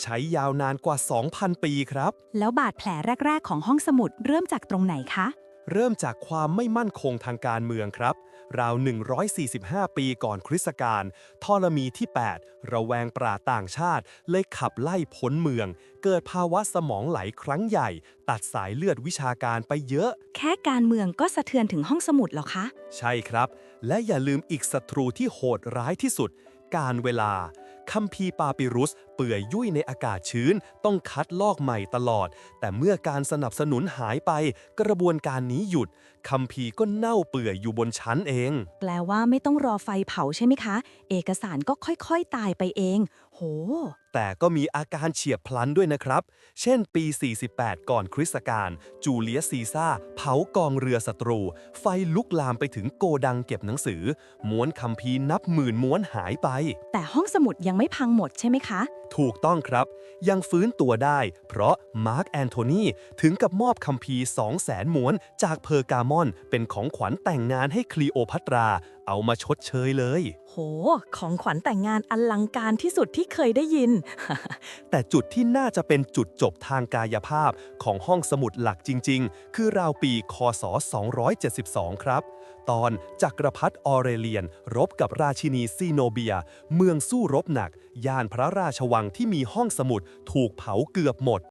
ใช้ยาวนานกว่า 2,000 ปีครับ แล้วบาดแผลแรก ๆ ของห้องสมุดเริ่มจากตรงไหนคะ เริ่มจากความไม่มั่นคงทางการเมืองครับ ราว 145 ปีก่อนคริสตกาลทอรมีที่ 8 ระแวงปราดต่างชาติ เลยขับไล่พ้นเมือง เกิดภาวะสมองไหลครั้งใหญ่ ตัดสายเลือดวิชาการไปเยอะ แค่การเมืองก็สะเทือนถึงห้องสมุดเหรอคะ ใช่ครับ และอย่าลืมอีกศัตรูที่โหดร้ายที่สุด การเวลาคัมภีร์ปาปิรุส เปื่อยยุ่ยในอากาศชื้น ต้องคัดลอกใหม่ตลอด แต่เมื่อการสนับสนุนหายไป กระบวนการนี้หยุดคัมภีร์ก็เน่าเปื่อยอยู่บนชั้นเอง แปลว่าไม่ต้องรอไฟเผาใช่ไหมคะ เอกสารก็ค่อยๆตายไปเอง โห แต่ก็มีอาการเฉียบพลันด้วยนะครับ เช่นปี 48 ก่อนคริสตกาลจูเลียสซีซ่าร์เผากองเรือศัตรู ไฟลุกลามไปถึงโกดังเก็บหนังสือ ม้วนคัมภีร์นับหมื่นม้วนหายไป แต่ห้องสมุดยังไม่พังหมดใช่ไหมคะถูกต้องครับ ยังฟื้นตัวได้ เพราะมาร์กแอนโทนีถึงกับมอบคัมภีร์2 0 0แสนม้วนจากเพอร์กามอน เป็นของขวัญแต่งงานให้คลีโอพัตรา เอามาชดเชยเลย โห ของขวัญแต่งงานอลังการที่สุดที่เคยได้ยิน แต่จุดที่น่าจะเป็นจุดจบทางกายภาพของห้องสมุดหลักจริง ๆ คือราวปีคศ 272 ครับ ตอนจักรพรรดิออเรเลียน รบกับราชินีซีโนเบีย เมืองสู้รบหนัก ย่านพระราชวังที่มีห้องสมุดถูกเผาเกือบหมด